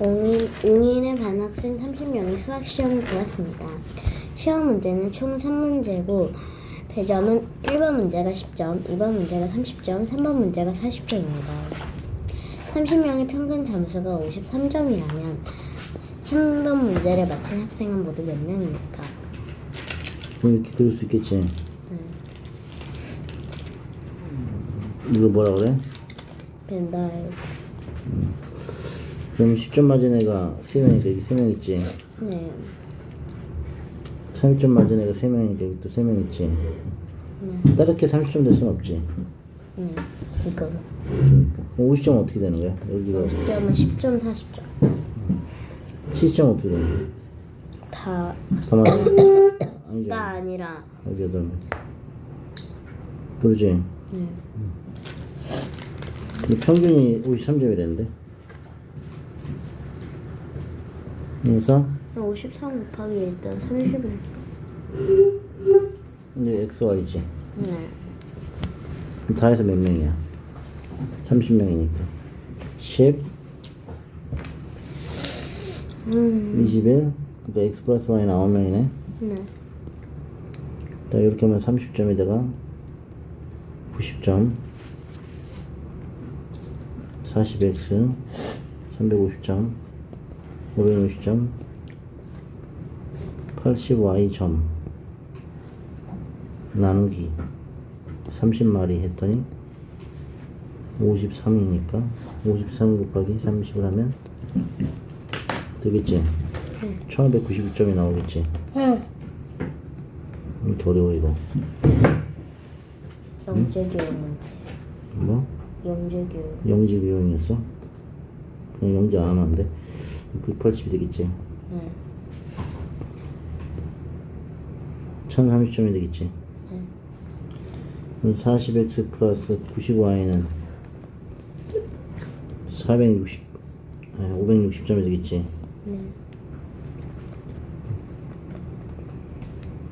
옹인, 옹인의 반학생 30명이 수학 시험을 보았습니다. 시험 문제는 총 3문제고 배점은 1번 문제가 10점, 2번 문제가 30점, 3번 문제가 40점입니다. 30명의 평균 점수가 53점이라면 3번 문제를 맞힌 학생은 모두 몇 명입니까? 뭐 이렇게 그릴 수 있겠지. 네. 이거 뭐라 그래? 벤다요. 그럼 10점 맞은 애가 3명이니까 여기 3명 있지. 네. 30점 맞은 애가 3명이니까 여기 또 3명 있지. 따르게 30점 될 수는 없지. 네. 이거. 그러니까. 50점은 어떻게 되는 거야? 여기가 50점은 10점, 40점. 70점 어떻게 되는 거야? 다, 다 맞아. 아니죠. 가 아니라, 여기 8명. 그러지. 네. 근데 평균이 53점이랬는데. 그래서 53 곱하기 일단 31. 이제 XY지. 네. 그럼 다 해서 몇 명이야? 30명이니까. 10, 음, 21, 그러니까 X 플러스 Y는 9명이네. 네. 자, 이렇게 하면 30점에다가 90점, 40X, 350점, 560점, 80Y.점 나누기 30마리 했더니 53이니까 53 곱하기 30을 하면 되겠지? 1592점이 나오겠지? 이렇게 어려워 이거 영재교육 문제. 뭐? 영재교육. 영지 유형이었어? 그냥 영지 안 하면 안 돼? 980이 되겠지? 네. 1030점이 되겠지? 네. 그럼 40x 플러스 95y는 460, 아니 560점이 되겠지? 네.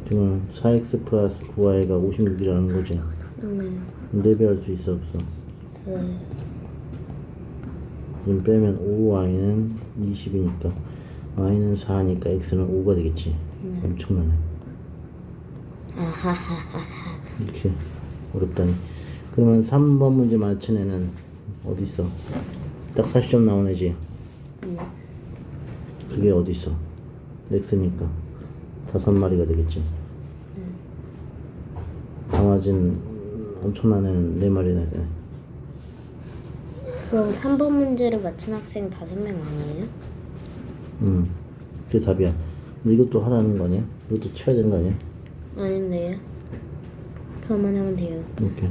지금 4x 플러스 9y가 56이라는 거지? 네. 대비할 수 있어 없어? 네. 지금 빼면 5y는 20이니까 y는 4니까 x는 5가 되겠지? 엄청나네 아하하하. 이렇게 어렵다니 그러면 3번 문제 맞춘 애는 어디 있어? 딱 40점 나온 애지? 네. 그게 어디 있어? x니까 다섯 마리가 되겠지? 다 맞은 엄청난 애는 네 마리나 되네 그럼 3번 문제를 맞힌 학생 5명 아니에요? 응 그게 답이야 근데 이것도 하라는 거 아니야? 이것도 쳐야 되는 거 아니야? 아닌데요. 그만 하면 돼요. 이렇게